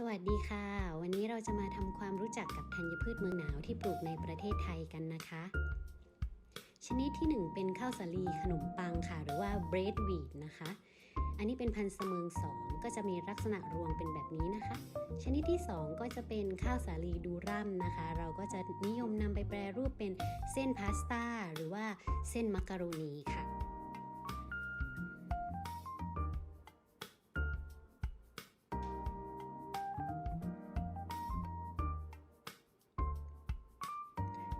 สวัสดีค่ะ วันนี้เราจะมาทำความรู้จักกับธัญพืชเมืองหนาวที่ปลูกในประเทศไทยกันนะคะ ชนิดที่ 1 เป็นข้าวสาลีขนมปังค่ะ หรือว่า bread wheat นะคะ อันนี้เป็นพันธุ์เสมิงสองก็จะมีลักษณะรวงเป็นแบบนี้นะคะ ชนิดที่ 2 ก็จะเป็นข้าวสาลีดูรัมนะคะ เราก็จะนิยมนำไปแปรรูปเป็นเส้นพาสต้าหรือว่าเส้นมักกะโรนีค่ะ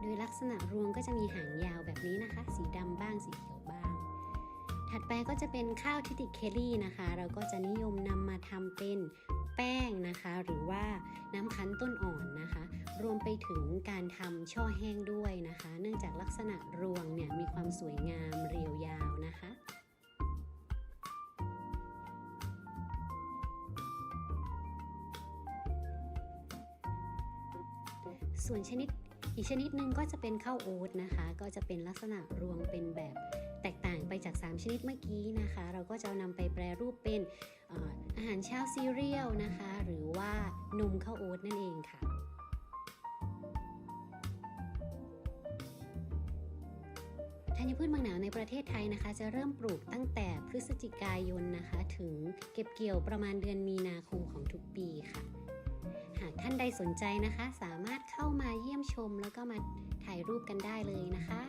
โดยลักษณะรวงก็จะมีหางยาวแบบนี้นะคะ สีดำบ้างสีเขียวบ้าง ถัดไปก็จะเป็นข้าวทิติเคลลี่นะคะ เราก็จะนิยมนำมาทำเป็นแป้งนะคะ หรือว่าน้ำคั้นต้นอ่อนนะคะ รวมไปถึงการทำช่อแห้งด้วยนะคะ เนื่องจากลักษณะรวงเนี่ยมีความสวยงามเรียวยาวนะคะส่วนชนิด อีกชนิดหนึ่งก็จะเป็นข้าวโอ๊ตนะคะ ก็จะเป็นลักษณะรวงเป็นแบบแตกต่างไปจาก 3 ชนิดเมื่อกี้นะคะ เราก็จะนำไปแปรรูปเป็นอาหารเช้าซีเรียลนะคะ หรือว่านมข้าวโอ๊ตนั่นเองค่ะธัญพืชเมืองหนาวในประเทศไทยนะคะ จะเริ่มปลูกตั้งแต่พฤศจิกายนนะคะ ถึงเก็บเกี่ยวประมาณเดือนมีนาคมของทุกปีค่ะ ใดสนใจนะคะ สามารถเข้ามาเยี่ยมชมแล้วก็มาถ่ายรูปกันได้เลยนะคะ